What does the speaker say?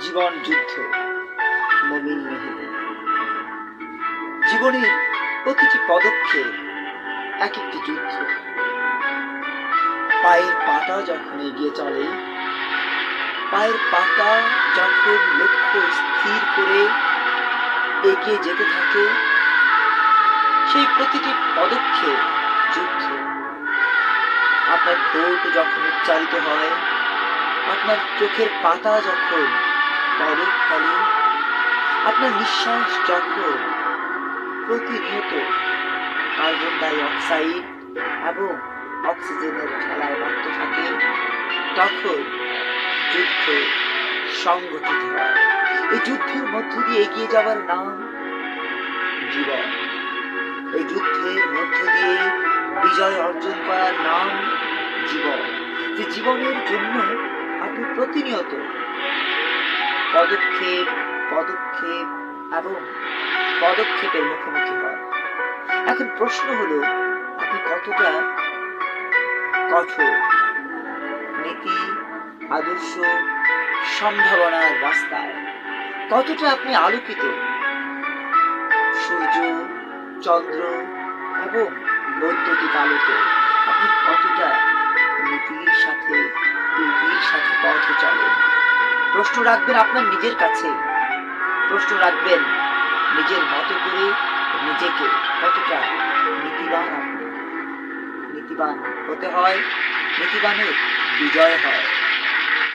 জীবন যুদ্ধ মমিন মেহেদি জীবনের প্রতিটি পদক্ষেপ এক একটি যুদ্ধ। পায়ের পাতা যখন এগিয়ে চলে, পায়ের পাতা যখন লক্ষ্য স্থির করে এগিয়ে যেতে থাকে, সেই প্রতিটি পদক্ষেপ যুদ্ধ। আপনার ভোট যখন উচ্চারিত হয়, আপনার চোখের পাতা যখন পলক ফেলে আপনার নিঃশ্বাস যখন প্রতিনিয়ত কার্বন ডাই অক্সাইড এবং অক্সিজেনের খেলায় রক্ত থাকে, তখন যুদ্ধ সংগঠিত হয়। এই যুদ্ধের মধ্য দিয়ে এগিয়ে যাওয়ার নাম জীবন। এই যুদ্ধের মধ্য দিয়ে বিজয় অর্জন করার নাম জীবন। যে জীবনের জন্য আপনি প্রতিনিয়ত পদক্ষেপ পদক্ষেপ এবং পদক্ষেপের মুখোমুখি হন এখন প্রশ্ন হলো, আপনি কতটা কঠোর? নীতি, আদর্শ, সম্ভাবনার রাস্তায়। কতটা আপনি আলোকিত? সূর্য, চন্দ্র এবং বৈদ্যুতিক আলোতে আপনি কতটা প্রশ্ন রাখবেন আপনার নিজের কাছে। প্রশ্ন রাখবেন, নিজের মতো করে নিজেকে কতটা নীতিবান আপনি? নীতিবান হতে হয়, নীতিবানের বিজয় হয়।